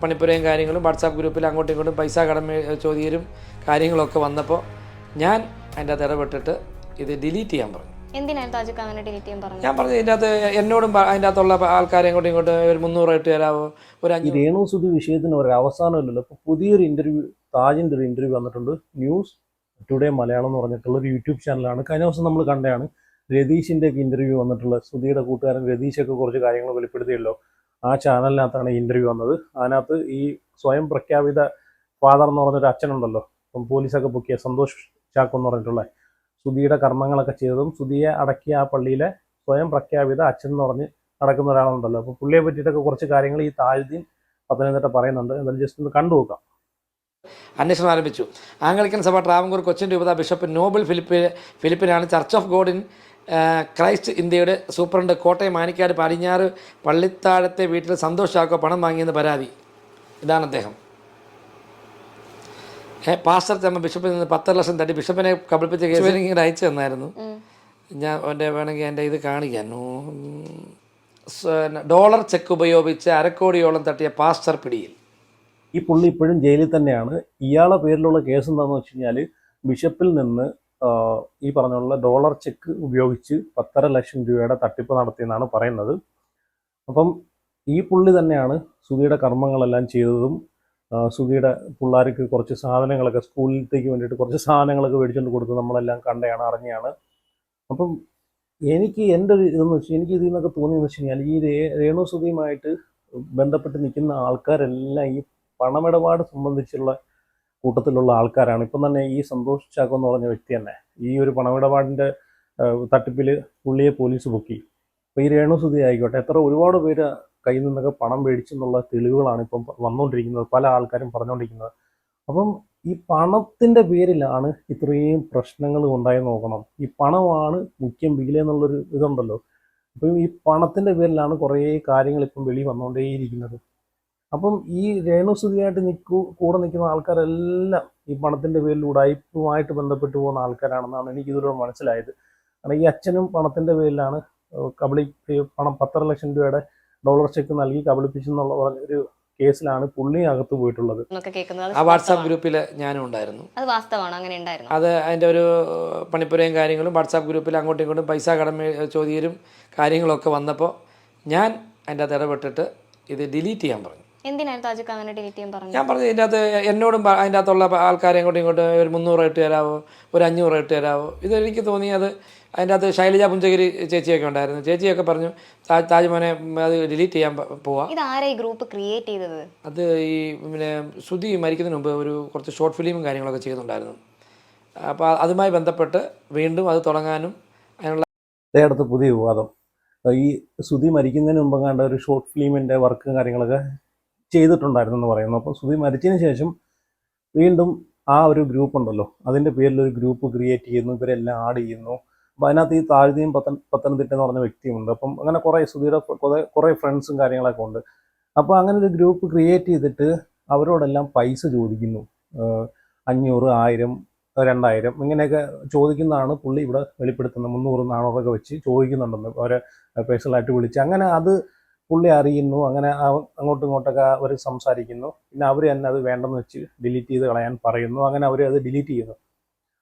പണിപ്പുരയും കാര്യങ്ങളും വാട്സാപ്പ് ഗ്രൂപ്പിൽ അങ്ങോട്ടും ഇങ്ങോട്ടും പൈസ കടമ ചോദ്യരും കാര്യങ്ങളൊക്കെ വന്നപ്പോൾ ഞാൻ അതിന്റെ അകത്ത് ഇടപെട്ടിട്ട് ഇത് ഡിലീറ്റ് ചെയ്യാൻ പറഞ്ഞു. എന്തിനാണ് താജുക്ക് അങ്ങനെ ഡിലീറ്റ് ചെയ്യാൻ പറഞ്ഞു ഞാൻ പറഞ്ഞു ഇതിന്റെ അകത്ത് എന്നോടും അതിന്റെ അകത്തുള്ള ആൾക്കാരെ ഇങ്ങോട്ടും ഇങ്ങോട്ടും ഒരു മുന്നൂറ് ഇട്ട് തരാമോ ഒരു അഞ്ച് രേണു സുധി വിഷയത്തിന് ഒരു അവസാനമില്ലല്ലോ. ഇപ്പോൾ പുതിയൊരു ഇന്റർവ്യൂ താജിന്റെ ഒരു ഇന്റർവ്യൂ വന്നിട്ടുണ്ട്. ന്യൂസ് ടുഡേ മലയാളം എന്ന് പറഞ്ഞിട്ടുള്ള ഒരു യൂട്യൂബ് ചാനലാണ് കഴിഞ്ഞ ദിവസം നമ്മൾ കണ്ടതാണ് രതീഷിന്റെ ഒക്കെ ഇന്റർവ്യൂ വന്നിട്ടുള്ള സുധിയുടെ കൂട്ടുകാരൻ. രതീഷൊക്കെ കുറച്ച് കാര്യങ്ങൾ വെളിപ്പെടുത്തിയല്ലോ. ആ ചാനലിനകത്താണ് ഇന്റർവ്യൂ വന്നത്. അതിനകത്ത് ഈ സ്വയം പ്രഖ്യാപിത ഫാദർ എന്ന് പറഞ്ഞൊരു അച്ഛനുണ്ടല്ലോ. ഇപ്പം പോലീസൊക്കെ പൊക്കിയ സന്തോഷ് ചാക്കോ എന്ന് പറഞ്ഞിട്ടുള്ള സുധിയുടെ കർമ്മങ്ങളൊക്കെ ചെയ്തതും സുധിയെ അടക്കിയ ആ പള്ളിയിലെ സ്വയം പ്രഖ്യാപിത അച്ഛൻ എന്ന് പറഞ്ഞ് നടക്കുന്ന ഒരാളുണ്ടല്ലോ. അപ്പോൾ പുള്ളിയെ പറ്റിയിട്ടൊക്കെ കുറച്ച് കാര്യങ്ങൾ ഈ താജ്ദീൻ പത്തനംതിട്ട പറയുന്നുണ്ട്. എന്തായാലും ജസ്റ്റ് ഒന്ന് കണ്ടു നോക്കാം. അന്വേഷണം ആരംഭിച്ചു. ആംഗ്ലിക്കൻ സഭ ട്രാവൻകൂർ കൊച്ചിൻ രൂപത bishop Noble Philip ഫിലിപ്പിനാണ് church of God in Christ ഇന്ത്യയുടെ സൂപ്രണ്ട് കോട്ടയം മാനിക്കാട് പടിഞ്ഞാറ് പള്ളിത്താഴത്തെ വീട്ടിൽ സന്തോഷ് ചാക്കോ പണം വാങ്ങിയെന്ന് പരാതി. ഇതാണ് അദ്ദേഹം. പാസ്റ്റർ ചമ്മ ബിഷപ്പിൽ നിന്ന് പത്തര ലക്ഷം തട്ടി ബിഷപ്പിനെ കബളിപ്പിച്ച കേസ് ഇങ്ങനെ അയച്ചു തന്നായിരുന്നു. ഞാൻ എന്റെ വേണമെങ്കിൽ എന്റെ ഇത് കാണിക്കാൻ ഡോളർ ചെക്ക് ഉപയോഗിച്ച് അരക്കോടിയോളം തട്ടിയ പാസ്റ്റർ പിടിയിൽ. ഈ പുള്ളി ഇപ്പോഴും ജയിലിൽ തന്നെയാണ്. ഇയാളെ പേരിലുള്ള കേസ് എന്താണെന്ന് വെച്ച് കഴിഞ്ഞാൽ ബിഷപ്പിൽ നിന്ന് ഈ പറഞ്ഞുള്ള ഡോളർ ചെക്ക് ഉപയോഗിച്ച് പത്തര ലക്ഷം രൂപയുടെ തട്ടിപ്പ് നടത്തിയെന്നാണ് പറയുന്നത്. അപ്പം ഈ പുള്ളി തന്നെയാണ് സുധിയുടെ കർമ്മങ്ങളെല്ലാം ചെയ്തതും സുധിയുടെ പിള്ളേർക്ക് കുറച്ച് സാധനങ്ങളൊക്കെ സ്കൂളിലേക്ക് വേണ്ടിയിട്ട് കുറച്ച് സാധനങ്ങളൊക്കെ മേടിച്ചുകൊണ്ട് കൊടുത്ത് നമ്മളെല്ലാം കണ്ടയാണ് അറിഞ്ഞാണ്. അപ്പം എനിക്ക് എന്റെ ഒരു ഇതെന്ന് വെച്ചാൽ എനിക്ക് ഇതിൽ നിന്നൊക്കെ തോന്നിയെന്ന് വെച്ച് കഴിഞ്ഞാൽ ഈ രേണു സുധിയുമായിട്ട് ബന്ധപ്പെട്ട് നിൽക്കുന്ന ആൾക്കാരെല്ലാം ഈ പണമിടപാട് സംബന്ധിച്ചുള്ള കൂട്ടത്തിലുള്ള ആൾക്കാരാണ്. ഇപ്പം തന്നെ ഈ സന്തോഷ് ചാക്കോ എന്ന് പറഞ്ഞ വ്യക്തി തന്നെ ഈ ഒരു പണമിടപാടിന്റെ തട്ടിപ്പിൽ പുള്ളിയെ പോലീസ് പൊക്കി. അപ്പോൾ ഈ രേണു സുധി ആയിക്കോട്ടെ എത്ര ഒരുപാട് പേര് കയ്യിൽ നിന്നൊക്കെ പണം മേടിച്ചെന്നുള്ള തെളിവുകളാണ് ഇപ്പം വന്നുകൊണ്ടിരിക്കുന്നത് പല ആൾക്കാരും പറഞ്ഞുകൊണ്ടിരിക്കുന്നത് അപ്പം ഈ പണത്തിന്റെ പേരിലാണ് ഇത്രയും പ്രശ്നങ്ങൾ ഉണ്ടായി നോക്കണം. ഈ പണമാണ് മുഖ്യം വീലെന്നുള്ളൊരു ഇതുണ്ടല്ലോ. അപ്പം ഈ പണത്തിന്റെ പേരിലാണ് കുറേ കാര്യങ്ങൾ ഇപ്പം വെളി വന്നുകൊണ്ടേയിരിക്കുന്നത് അപ്പം ഈ രേണുസുതിയായിട്ട് നിൽക്കൂ കൂടെ നിൽക്കുന്ന ആൾക്കാരെല്ലാം ഈ പണത്തിന്റെ പേരിൽ ഉടായ്പുമായിട്ട് ബന്ധപ്പെട്ട് പോകുന്ന ആൾക്കാരാണെന്നാണ് എനിക്ക് ഇതിലൂടെ മനസ്സിലായത്. കാരണം ഈ അച്ഛനും പണത്തിന്റെ പേരിലാണ് കബളി പണം പത്തര ലക്ഷം രൂപയുടെ ഡോളർ ചെക്ക് നൽകി കബളിപ്പിച്ചെന്നുള്ള ഒരു കേസിലാണ് പുള്ളി അകത്ത് പോയിട്ടുള്ളത്. ആ വാട്സാപ്പ് ഗ്രൂപ്പിൽ ഞാനും ഉണ്ടായിരുന്നു. അത് വാസ്തവമാണ് അങ്ങനെ ഉണ്ടായിരുന്നു. അത് അതിന്റെ ഒരു പണിപ്പുരയും കാര്യങ്ങളും വാട്സാപ്പ് ഗ്രൂപ്പിൽ അങ്ങോട്ടും ഇങ്ങോട്ടും പൈസ കടമ ചോദ്യരും കാര്യങ്ങളൊക്കെ വന്നപ്പോൾ ഞാൻ അതിന്റെ അത് ഇടപെട്ടിട്ട് ഇത് ഡിലീറ്റ് ചെയ്യാൻ പറഞ്ഞു. എന്തിനാണ് താജുക്ക് അങ്ങനെ ഡിലീറ്റ് ചെയ്യാൻ പറഞ്ഞു ഞാൻ പറഞ്ഞു ഇതിന്റെ അകത്ത് എന്നോടും പ- അതിന്റെ അകത്തുള്ള ആൾക്കാരെ അങ്ങോട്ടും ഇങ്ങോട്ടും ഒരു മുന്നൂറ് ഇട്ട് തരാമോ ഒരു അഞ്ഞൂറ് ഇട്ട് തരാമോ ഇത് എനിക്ക് തോന്നി അത് അതിന്റെ അകത്ത് ശൈലജ പുഞ്ചഗിരി ചേച്ചിയൊക്കെ ഉണ്ടായിരുന്നു. ചേച്ചിയൊക്കെ പറഞ്ഞു താജ് താജ്മോനെ അത് ഡിലീറ്റ് ചെയ്യാൻ പ- പോവാ. ഇത് ആരാ ഈ ഗ്രൂപ്പ് ക്രിയേറ്റ് ചെയ്തത്? അത് ഈ പിന്നെ ശ്രുതി മരിക്കുന്നതിന് മുമ്പ് ഒരു കുറച്ച് ഷോർട്ട് ഫിലിമും കാര്യങ്ങളൊക്കെ ചെയ്യുന്നുണ്ടായിരുന്നു. അപ്പോൾ അതുമായി ബന്ധപ്പെട്ട് വീണ്ടും അത് തുടങ്ങാനും അതിനുള്ള അതേ അടുത്ത് പുതിയ വിവാദം. ഈ ശ്രുതി മരിക്കുന്നതിന് മുമ്പ് കണ്ട ഒരു ഷോർട്ട് ഫിലിമിന്റെ വർക്കും കാര്യങ്ങളൊക്കെ ചെയ്തിട്ടുണ്ടായിരുന്നു എന്ന് പറയുന്നു. അപ്പോൾ സുധി മരിച്ചതിന് ശേഷം വീണ്ടും ആ ഒരു ഗ്രൂപ്പ് ഉണ്ടല്ലോ. അതിന്റെ പേരിൽ ഒരു ഗ്രൂപ്പ് ക്രിയേറ്റ് ചെയ്യുന്നു. ഇവരെല്ലാം ആഡ് ചെയ്യുന്നു. അപ്പോൾ അതിനകത്ത് ഈ താഴ്ത്തിയും പത്തൻ പത്തനംതിട്ട എന്ന് പറഞ്ഞ വ്യക്തിയുണ്ട്. അപ്പം അങ്ങനെ കുറേ സുധിയുടെ കുറേ കുറേ ഫ്രണ്ട്സും കാര്യങ്ങളൊക്കെ ഉണ്ട്. അപ്പോൾ അങ്ങനെ ഒരു ഗ്രൂപ്പ് ക്രിയേറ്റ് ചെയ്തിട്ട് അവരോടെല്ലാം പൈസ ചോദിക്കുന്നു. അഞ്ഞൂറ് ആയിരം രണ്ടായിരം ഇങ്ങനെയൊക്കെ ചോദിക്കുന്നതാണ് പുള്ളി ഇവിടെ വെളിപ്പെടുത്തുന്നത്. മുന്നൂറ് നാണൂറൊക്കെ വെച്ച് ചോദിക്കുന്നുണ്ടെന്ന് അവരെ പേഴ്സണലായിട്ട് വിളിച്ച്. അങ്ങനെ അത് പുള്ളി അറിയുന്നു അങ്ങനെ അങ്ങോട്ടും ഇങ്ങോട്ടൊക്കെ അവർ സംസാരിക്കുന്നു. പിന്നെ അവർ തന്നെ അത് വേണ്ടെന്ന് വെച്ച് ഡിലീറ്റ് ചെയ്ത് കളയാൻ പറയുന്നു. അങ്ങനെ അവർ അത് ഡിലീറ്റ് ചെയ്യുന്നു.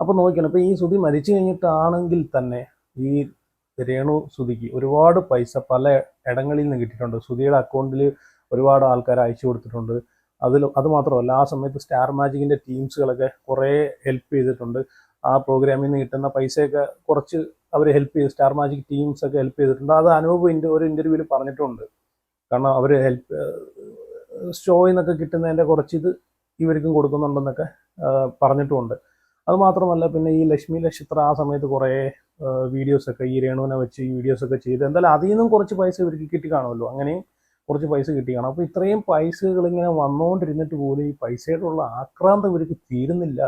അപ്പോൾ നോക്കിയാണ് ഇപ്പോൾ ഈ ശ്രുതി മരിച്ചു കഴിഞ്ഞിട്ടാണെങ്കിൽ തന്നെ ഈ രേണു ശ്രുതിക്ക് ഒരുപാട് പൈസ പല ഇടങ്ങളിൽ നിന്ന് കിട്ടിയിട്ടുണ്ട്. ശ്രുതിയുടെ അക്കൗണ്ടിൽ ഒരുപാട് ആൾക്കാർ അയച്ചു കൊടുത്തിട്ടുണ്ട്. അതിൽ അത് മാത്രമല്ല ആ സമയത്ത് സ്റ്റാർ മാജിക്കിന്റെ ടീംസുകളൊക്കെ കുറേ ഹെൽപ്പ് ചെയ്തിട്ടുണ്ട്. ആ പ്രോഗ്രാമിൽ നിന്ന് കിട്ടുന്ന പൈസയൊക്കെ കുറച്ച് അവർ ഹെൽപ്പ് ചെയ്ത് സ്റ്റാർ മാജിക് ടീംസ് ഒക്കെ ഹെൽപ്പ് ചെയ്തിട്ടുണ്ട്. അത് അനൂപ് ഒരു ഇന്റർവ്യൂവിൽ പറഞ്ഞിട്ടുണ്ട്. കാരണം അവർ ഹെൽപ്പ് ഷോയിൽ നിന്നൊക്കെ കിട്ടുന്നതിന്റെ കുറച്ച് ഇത് ഇവർക്കും കൊടുക്കുന്നുണ്ടെന്നൊക്കെ പറഞ്ഞിട്ടുമുണ്ട് അതുമാത്രമല്ല പിന്നെ ഈ ലക്ഷ്മി നക്ഷത്ര ആ സമയത്ത് കുറേ വീഡിയോസൊക്കെ ഈ രേണുവിനെ വെച്ച് ഈ വീഡിയോസൊക്കെ ചെയ്ത് എന്തായാലും അതിൽ നിന്നും കുറച്ച് പൈസ ഇവർക്ക് കിട്ടി കാണുമല്ലോ. അങ്ങനെയും കുറച്ച് പൈസ കിട്ടി കാണും. അപ്പോൾ ഇത്രയും പൈസകൾ ഇങ്ങനെ വന്നുകൊണ്ടിരുന്നിട്ട് പോലും ഈ പൈസയോടുള്ള ആക്രാന്തം ഇവർക്ക് തീരുന്നില്ല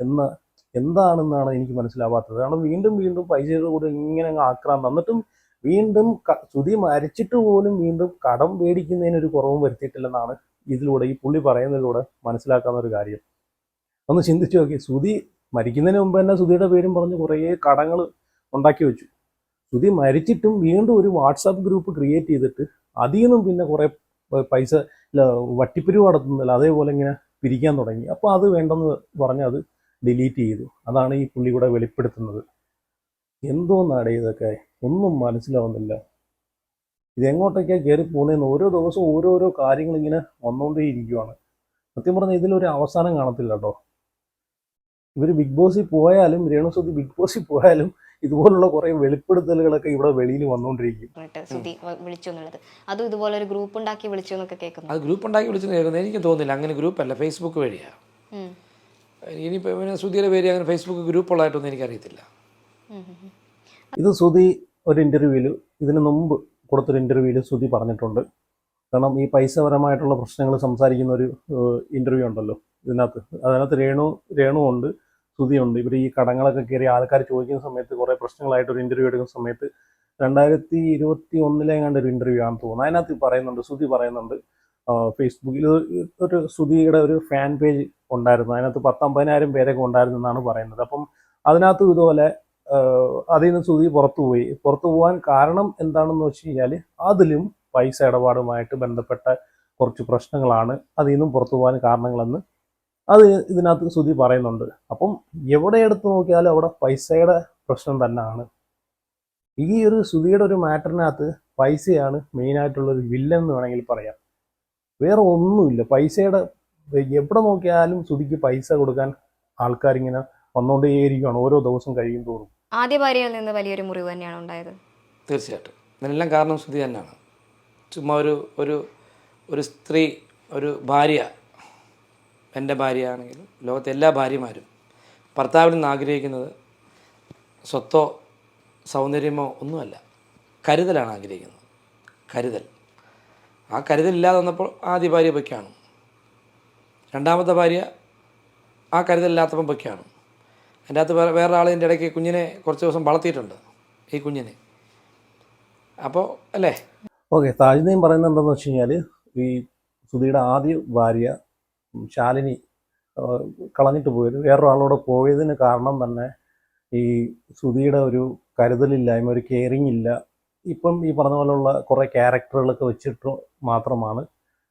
എന്ന് എന്താണെന്നാണ് എനിക്ക് മനസ്സിലാവാത്തത്. കാരണം വീണ്ടും വീണ്ടും പൈസയുടെ കൂടെ ഇങ്ങനെ ആക്രാൻ ആക്രാന്തം. എന്നിട്ടും വീണ്ടും ശ്രുതി മരിച്ചിട്ട് പോലും വീണ്ടും കടം മേടിക്കുന്നതിന് ഒരു കുറവും വരുത്തിയിട്ടില്ലെന്നാണ് ഇതിലൂടെ ഈ പുള്ളി പറയുന്നതിലൂടെ മനസ്സിലാക്കാവുന്ന ഒരു കാര്യം. ഒന്ന് ചിന്തിച്ചു നോക്കി. ശ്രുതി മരിക്കുന്നതിന് മുമ്പ് തന്നെ ശ്രുതിയുടെ പേരും പറഞ്ഞ് കുറേ കടങ്ങൾ ഉണ്ടാക്കി വെച്ചു. ശ്രുതി മരിച്ചിട്ടും വീണ്ടും ഒരു വാട്സാപ്പ് ഗ്രൂപ്പ് ക്രിയേറ്റ് ചെയ്തിട്ട് അതിൽ നിന്നും പിന്നെ കുറേ പൈസ വട്ടിപ്പിരിവ് നടത്തുന്നില്ല അതേപോലെ ഇങ്ങനെ പിരിക്കാൻ തുടങ്ങി. അപ്പോൾ അത് വേണ്ടെന്ന് പറഞ്ഞ് അത് ഡിലീറ്റ് ചെയ്തു. അതാണ് ഈ പുള്ളി കൂടെ വെളിപ്പെടുത്തുന്നത്. എന്തോന്നാണ് ഇതൊക്കെ? ഒന്നും മനസ്സിലാവുന്നില്ല. ഇത് എങ്ങോട്ടൊക്കെയാണ് കയറി പോകുന്നതെന്ന് ഓരോ ദിവസവും ഓരോരോ കാര്യങ്ങൾ ഇങ്ങനെ വന്നുകൊണ്ടേ ഇരിക്കുവാണ് സത്യം പറഞ്ഞാൽ ഇതിലൊരു അവസാനം കാണത്തില്ല കേട്ടോ ഇവർ ബിഗ് ബോസിൽ പോയാലും രേണുസുതി ബിഗ് ബോസിൽ പോയാലും ഇതുപോലുള്ള കുറെ വെളിപ്പെടുത്തലുകളൊക്കെ ഇവിടെ വെളിയിൽ വന്നുകൊണ്ടിരിക്കും അത് സുധി വിളിച്ചു എന്നുള്ളത്. അതും ഇതുപോലെ ഒരു ഗ്രൂപ്പ് ഉണ്ടാക്കി വിളിച്ചു എന്നൊക്കെ കേൾക്കുന്നു. അത് ഗ്രൂപ്പ് ഉണ്ടാക്കി വിളിച്ചു കേൾക്കുന്നത് എനിക്ക് തോന്നുന്നില്ല. അങ്ങനെ ഗ്രൂപ്പ് അല്ല ഫേസ്ബുക്ക് വഴിയാണ്. ഇനിയിപ്പോൾ പിന്നെ സുധിയുടെ പേര് അങ്ങനെ ഫേസ്ബുക്ക് ഗ്രൂപ്പുള്ളതായിട്ടൊന്നും എനിക്കറിയത്തില്ല. ഇത് സുധി ഒരു ഇന്റർവ്യൂവിൽ ഇതിന് മുമ്പ് കൊടുത്തൊരു ഇന്റർവ്യൂവിൽ സുധി പറഞ്ഞിട്ടുണ്ട്. കാരണം ഈ പൈസപരമായിട്ടുള്ള പ്രശ്നങ്ങൾ സംസാരിക്കുന്ന ഒരു ഇന്റർവ്യൂ ഉണ്ടല്ലോ ഇതിനകത്ത്. അതിനകത്ത് രേണു രേണു ഉണ്ട് സുധിയുണ്ട് ഇവർ ഈ കടങ്ങളൊക്കെ കയറി ആൾക്കാർ ചോദിക്കുന്ന സമയത്ത് കുറേ പ്രശ്നങ്ങളായിട്ട് ഒരു ഇന്റർവ്യൂ എടുക്കുന്ന സമയത്ത് രണ്ടായിരത്തി ഇരുപത്തി ഒന്നിലെ കണ്ട ഒരു ഇന്റർവ്യൂ ആണെന്ന് തോന്നുന്നു. അതിനകത്ത് പറയുന്നുണ്ട് സുധി പറയുന്നുണ്ട് ഫേസ്ബുക്കിൽ ഒരു സുധിയുടെ ഒരു ഫാൻ പേജ് ഉണ്ടായിരുന്നു. അതിനകത്ത് പത്തമ്പതിനായിരം പേരൊക്കെ ഉണ്ടായിരുന്നു എന്നാണ് പറയുന്നത്. അപ്പം അതിനകത്തും ഇതുപോലെ അതിൽ നിന്ന് സുധി പുറത്തു പോയി പുറത്തു പോകാൻ കാരണം എന്താണെന്ന് വെച്ച് കഴിഞ്ഞാൽ അതിലും പൈസ ഇടപാടുമായിട്ട് ബന്ധപ്പെട്ട കുറച്ച് പ്രശ്നങ്ങളാണ് അതിൽ നിന്നും പുറത്തു പോകാൻ കാരണങ്ങളെന്ന് അത് ഇതിനകത്ത് സുധി പറയുന്നുണ്ട്. അപ്പം എവിടെ എടുത്ത് നോക്കിയാലും അവിടെ പൈസയുടെ പ്രശ്നം തന്നെയാണ്. ഈ ഒരു സുധിയുടെ ഒരു മാറ്ററിനകത്ത് പൈസയാണ് മെയിനായിട്ടുള്ളൊരു വില്ലെന്ന് വേണമെങ്കിൽ പറയാം. വേറെ ഒന്നുമില്ല. പൈസയുടെ എവിടെ നോക്കിയാലും സുധിക്ക് പൈസ കൊടുക്കാൻ ആൾക്കാരിങ്ങനെ വന്നുകൊണ്ടേയിരിക്കുകയാണ് ഓരോ ദിവസം കഴിയും തോറും. ആദ്യ ഭാര്യയിൽ നിന്ന് വലിയൊരു മുറിവ് തന്നെയാണ് ഉണ്ടായത്. തീർച്ചയായിട്ടും. ഇതിനെല്ലാം കാരണം സ്തുതി തന്നെയാണ്. ചുമ്മാ ഒരു ഒരു ഒരു സ്ത്രീ ഒരു ഭാര്യ എന്റെ ഭാര്യയാണെങ്കിലും ലോകത്തെ എല്ലാ ഭാര്യമാരും ഭർത്താവിൽ നിന്ന് ആഗ്രഹിക്കുന്നത് സ്വത്തോ സൗന്ദര്യമോ ഒന്നുമല്ല. കരുതലാണ് ആഗ്രഹിക്കുന്നത്. കരുതൽ. ആ കരുതൽ ഇല്ലാതെ വന്നപ്പോൾ ആദ്യ ഭാര്യ പൊയ്ക്കാണ് രണ്ടാമത്തെ ഭാര്യ ആ കരുതലില്ലാത്തപ്പം പൊയ്ക്കാണ് കാണും അതിന്റെ അകത്ത് വേറെ വേറെ ആൾ ഇതിന്റെ ഇടയ്ക്ക് കുഞ്ഞിനെ കുറച്ച് ദിവസം വളർത്തിയിട്ടുണ്ട് ഈ കുഞ്ഞിനെ. അപ്പോൾ അല്ലേ? ഓക്കെ താജ്നയും പറയുന്നത് എന്താണെന്ന് വെച്ച് കഴിഞ്ഞാൽ ഈ സുധിയുടെ ആദ്യ ഭാര്യ ശാലിനി കളഞ്ഞിട്ട് പോയത് വേറൊരാളോട് പോയതിന് കാരണം തന്നെ ഈ സുധിയുടെ ഒരു കരുതലില്ലായ്മ ഒരു കെയറിങ് ഇല്ല ഇപ്പം ഈ പറഞ്ഞ പോലുള്ള കുറേ ക്യാരക്ടറുകളൊക്കെ വെച്ചിട്ട് മാത്രമാണ്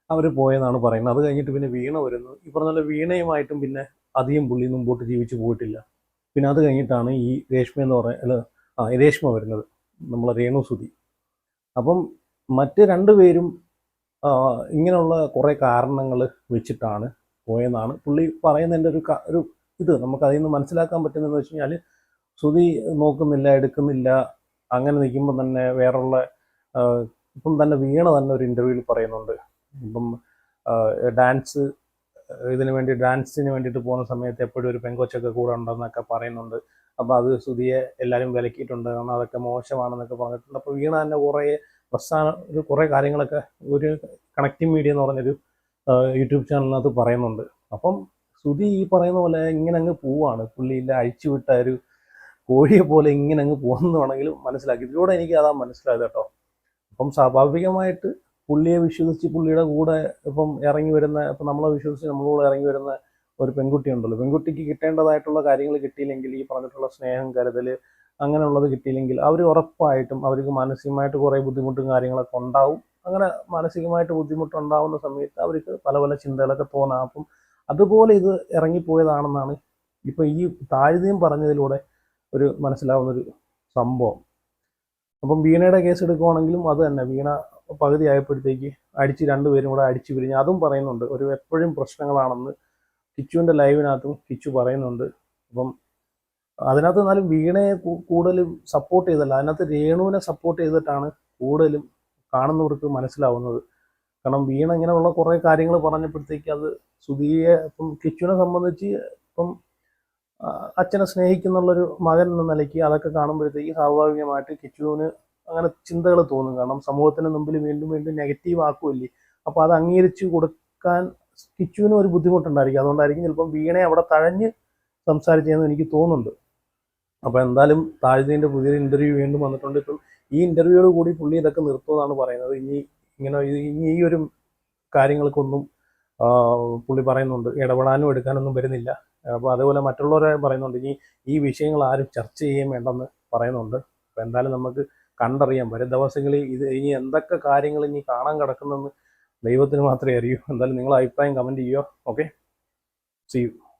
അവർ പോയെന്നാണ് പറയുന്നത്. അത് കഴിഞ്ഞിട്ട് പിന്നെ വീണ വരുന്നു. ഈ പറഞ്ഞ പോലെ വീണയുമായിട്ടും പിന്നെ അധികം പുള്ളി മുമ്പോട്ട് ജീവിച്ചു പോയിട്ടില്ല. പിന്നെ അത് കഴിഞ്ഞിട്ടാണ് ഈ രേഷ്മ എന്ന് പറയുന്ന അല്ല ആ രേഷ്മ വരുന്നത് നമ്മളെ രേണു സുധി. അപ്പം മറ്റ് രണ്ടുപേരും പേരും ഇങ്ങനെയുള്ള കുറേ കാരണങ്ങൾ വെച്ചിട്ടാണ് പോയെന്നാണ് പുള്ളി പറയുന്നതിന്റെ ഒരു ഒരു ഇത്. നമുക്ക് അതിൽ നിന്ന് മനസ്സിലാക്കാൻ പറ്റുന്നതെന്ന് വെച്ച് കഴിഞ്ഞാൽ ശ്രുതി നോക്കുന്നില്ല എടുക്കുന്നില്ല അങ്ങനെ നിൽക്കുമ്പോൾ തന്നെ വേറുള്ള ഇപ്പം തന്നെ വീണ തന്നെ ഒരു ഇന്റർവ്യൂവിൽ പറയുന്നുണ്ട്. ഇപ്പം ഡാൻസ് ഇതിന് വേണ്ടി ഡാൻസിന് വേണ്ടിയിട്ട് പോകുന്ന സമയത്ത് എപ്പോഴും ഒരു പെങ്കൊച്ചൊക്കെ കൂടെ ഉണ്ടെന്നൊക്കെ പറയുന്നുണ്ട്. അപ്പോൾ അത് സുതിയെ എല്ലാവരും വിലക്കിയിട്ടുണ്ട്. കാരണം അതൊക്കെ മോശമാണെന്നൊക്കെ പറഞ്ഞിട്ടുണ്ട്. അപ്പോൾ വീണ തന്നെ കുറേ പ്രസ്ഥാന ഒരു കുറേ കാര്യങ്ങളൊക്കെ ഒരു കണക്റ്റിംഗ് മീഡിയ എന്ന് പറഞ്ഞൊരു യൂട്യൂബ് ചാനലിനകത്ത് പറയുന്നുണ്ട്. അപ്പം സുതി ഈ പറയുന്ന പോലെ ഇങ്ങനെ അങ്ങ് പോവാണ്. പുള്ളിയില്ല അഴിച്ചുവിട്ട ഒരു കോഴിയെ പോലെ ഇങ്ങനെ അങ്ങ് പോകുന്നു വേണമെങ്കിൽ മനസ്സിലാക്കി. ഇതിലൂടെ എനിക്ക് അതാ മനസ്സിലായത് കേട്ടോ. അപ്പം സ്വാഭാവികമായിട്ട് പുള്ളിയെ വിശ്വസിച്ച് പുള്ളിയുടെ കൂടെ ഇപ്പം ഇറങ്ങി വരുന്ന ഇപ്പം നമ്മളെ വിശ്വസിച്ച് നമ്മളോട് ഇറങ്ങി വരുന്ന ഒരു പെൺകുട്ടി ഉണ്ടല്ലോ. പെൺകുട്ടിക്ക് കിട്ടേണ്ടതായിട്ടുള്ള കാര്യങ്ങൾ കിട്ടിയില്ലെങ്കിൽ ഈ പറഞ്ഞിട്ടുള്ള സ്നേഹം കരുതൽ അങ്ങനെയുള്ളത് കിട്ടിയില്ലെങ്കിൽ അവർ ഉറപ്പായിട്ടും അവർക്ക് മാനസികമായിട്ട് കുറേ ബുദ്ധിമുട്ടും കാര്യങ്ങളൊക്കെ ഉണ്ടാവും. അങ്ങനെ മാനസികമായിട്ട് ബുദ്ധിമുട്ടുണ്ടാവുന്ന സമയത്ത് അവർക്ക് പല പല ചിന്തകളൊക്കെ തോന്നാം. അപ്പം അതുപോലെ ഇത് ഇറങ്ങിപ്പോയതാണെന്നാണ് ഇപ്പം ഈ താഴ്തയും പറഞ്ഞതിലൂടെ ഒരു മനസ്സിലാവുന്നൊരു സംഭവം. അപ്പം വീണയുടെ കേസ് എടുക്കുവാണെങ്കിലും അത് തന്നെ. വീണ പകുതി ആയപ്പോഴത്തേക്ക് അടിച്ച് രണ്ടുപേരും കൂടെ അടിച്ച് പിരിഞ്ഞ് അതും പറയുന്നുണ്ട്. ഒരു എപ്പോഴും പ്രശ്നങ്ങളാണെന്ന് കിച്ചുവിന്റെ ലൈവിനകത്തും കിച്ചു പറയുന്നുണ്ട്. അപ്പം അതിനകത്ത് എന്നാലും വീണയെ കൂടുതലും സപ്പോർട്ട് ചെയ്തല്ല. അതിനകത്ത് രേണുവിനെ സപ്പോർട്ട് ചെയ്തിട്ടാണ് കൂടുതലും കാണുന്നവർക്ക് മനസ്സിലാവുന്നത്. കാരണം വീണ ഇങ്ങനെയുള്ള കുറേ കാര്യങ്ങൾ പറഞ്ഞപ്പോഴത്തേക്ക് അത് സുധിയെ ഇപ്പം കിച്ചുവിനെ സംബന്ധിച്ച് ഇപ്പം അച്ഛനെ സ്നേഹിക്കുന്നുള്ളൊരു മകൻ എന്ന നിലയ്ക്ക് അതൊക്കെ കാണുമ്പോഴത്തേക്ക് സ്വാഭാവികമായിട്ട് കിച്ചുവിന് അങ്ങനെ ചിന്തകൾ തോന്നും. കാരണം സമൂഹത്തിന് മുമ്പിൽ വീണ്ടും വീണ്ടും നെഗറ്റീവ് ആക്കുമല്ലേ അപ്പോൾ അത് അംഗീകരിച്ച് കൊടുക്കാൻ കിച്ചുവിനും ഒരു ബുദ്ധിമുട്ടുണ്ടായിരിക്കും. അതുകൊണ്ടായിരിക്കും ചിലപ്പം വീണെ അവിടെ തഴഞ്ഞ് സംസാരിച്ചതെന്ന് എനിക്ക് തോന്നുന്നുണ്ട്. അപ്പോൾ എന്തായാലും താഴ്ന്നതിന്റെ പുതിയൊരു ഇന്റർവ്യൂ വീണ്ടും വന്നിട്ടുണ്ട്. ഇപ്പം ഈ ഇന്റർവ്യൂയോട് കൂടി പുള്ളി ഇതൊക്കെ നിർത്തുമെന്നാണ് പറയുന്നത്. ഇനി ഇങ്ങനെ ഇനി ഈ ഒരു കാര്യങ്ങൾക്കൊന്നും പുള്ളി പറയുന്നുണ്ട്. ഇടപെടാനും എടുക്കാനൊന്നും വരുന്നില്ല. അപ്പോൾ അതുപോലെ മറ്റുള്ളവരെ പറയുന്നുണ്ട് ഇനി ഈ വിഷയങ്ങൾ ആരും ചർച്ച ചെയ്യുകയും വേണ്ടെന്ന് പറയുന്നുണ്ട്. അപ്പോൾ എന്തായാലും നമുക്ക് കണ്ടറിയാം. വരും ദിവസങ്ങളിൽ ഇത് ഇനി എന്തൊക്കെ കാര്യങ്ങൾ ഇനി കാണാൻ കിടക്കുന്നെന്ന് ദൈവത്തിന് മാത്രമേ അറിയൂ. എന്തായാലും നിങ്ങളെ അഭിപ്രായം കമന്റ് ചെയ്യുക. Okay C U